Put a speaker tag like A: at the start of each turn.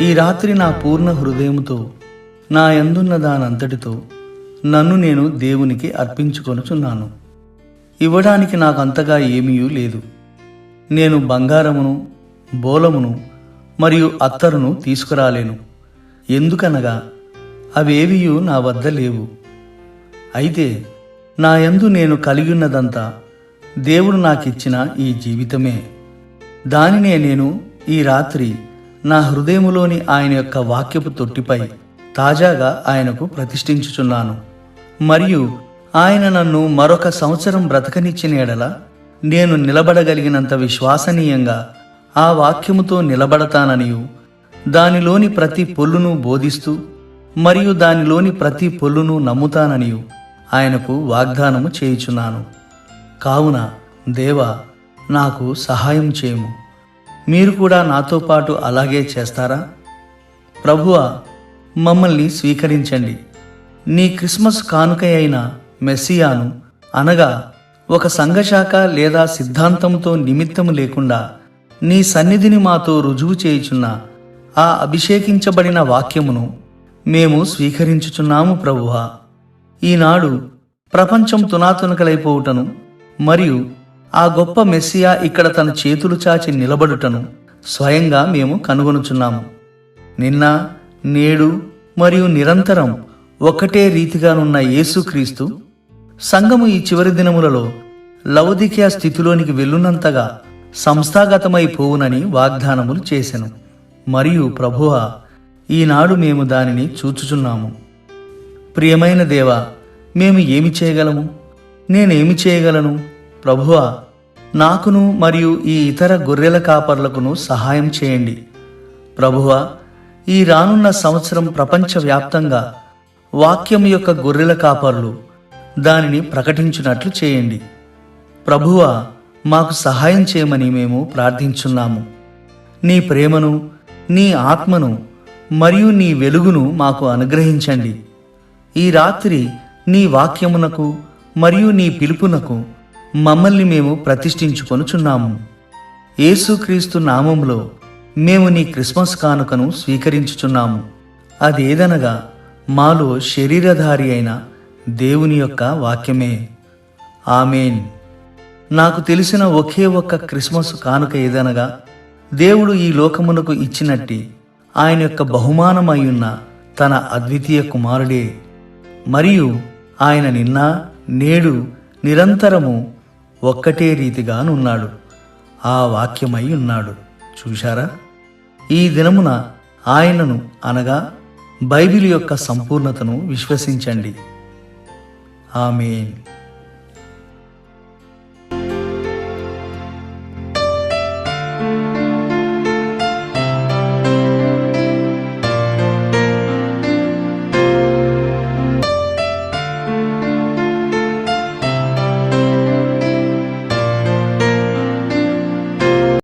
A: ఈ రాత్రి నా పూర్ణ హృదయముతో నా యందున్న దానంతటితో నన్ను నేను దేవునికి అర్పించుకొనుచున్నాను. ఇవ్వడానికి నాకు అంతగా ఏమీ లేదు. నేను బంగారమును బోలమును మరియు అత్తరును తీసుకురాలేను. ఎందుకనగా అవేవియు నా వద్ద లేవు. అయితే నా యందు నేను కలిగిన్నదంతా దేవుడు నాకిచ్చిన ఈ జీవితమే. దానినే నేను ఈ రాత్రి నా హృదయములోని ఆయన యొక్క వాక్యపు తొట్టిపై తాజాగా ఆయనకు ప్రతిష్ఠించుచున్నాను. మరియు ఆయన నన్ను మరొక సంవత్సరం బ్రతకనిచ్చిన ఎడల నేను నిలబడగలిగినంత విశ్వాసనీయంగా ఆ వాక్యముతో నిలబడతాననియు. దానిలోని ప్రతి పొల్లును బోధిస్తూ మరియు దానిలోని ప్రతి పొల్లును నమ్ముతాననియు ఆయనకు వాగ్దానము చేయుచున్నాను. కావున దేవా నాకు సహాయం చేయము. మీరు కూడా నాతో పాటు అలాగే చేస్తారా? ప్రభువ మమ్మల్ని స్వీకరించండి. నీ క్రిస్మస్ కానుక అయిన మెస్సియాను అనగా ఒక సంఘశాఖ లేదా సిద్ధాంతంతో నిమిత్తము లేకుండా నీ సన్నిధిని మాతో రుజువు చేయుచున్న ఆ అభిషేకించబడిన వాక్యమును మేము స్వీకరించుచున్నాము ప్రభువ. ఈనాడు ప్రపంచం తునాతునకలైపోవుటను మరియు ఆ గొప్ప మెస్సియా ఇక్కడ తన చేతులు చాచి నిలబడుటను స్వయంగా మేము కనుగొనుచున్నాము. నిన్న నేడు మరియు నిరంతరం ఒకటే రీతిగానున్న యేసుక్రీస్తు సంఘము ఈ చివరి దినములలో లౌదికియా స్థితిలోనికి వెళ్ళునంతగా సంస్థాగతమైపోవునని వాగ్దానములు చేసెను. మరియు ప్రభువ ఈనాడు మేము దానిని చూచుచున్నాము. ప్రియమైన దేవా మేము ఏమి చేయగలము? నేనేమి చేయగలను? ప్రభువా నాకును మరియు ఈ ఇతర గొర్రెల కాపర్లకును సహాయం చేయండి. ప్రభువా ఈ రానున్న సంవత్సరం ప్రపంచవ్యాప్తంగా వాక్యం యొక్క గొర్రెల కాపర్లు దానిని ప్రకటించినట్లు చేయండి. ప్రభువా మాకు సహాయం చేయమని మేము ప్రార్థించున్నాము. నీ ప్రేమను నీ ఆత్మను మరియు నీ వెలుగును మాకు అనుగ్రహించండి. ఈ రాత్రి నీ వాక్యమునకు మరియు నీ పిలుపునకు మమ్మల్ని మేము ప్రతిష్ఠించుకొనుచున్నాము. యేసుక్రీస్తు నామంలో మేము నీ క్రిస్మస్ కానుకను స్వీకరించుచున్నాము. అదేదనగా మాలో శరీరధారి అయిన దేవుని యొక్క వాక్యమే. ఆమెన్. నాకు తెలిసిన ఒకే ఒక్క క్రిస్మస్ కానుక ఏదనగా దేవుడు ఈ లోకమునకు ఇచ్చినట్టి ఆయన యొక్క బహుమానమయ్యున్న తన అద్వితీయ కుమారుడే. మరియు ఆయన నిన్న నేడు నిరంతరము ఒక్కటే రీతిగానున్నాడు. ఆ వాక్యమై ఉన్నాడు. చూశారా? ఈ దినమున ఆయనను అనగా బైబిల్ యొక్క సంపూర్ణతను విశ్వసించండి. ఆమెన్.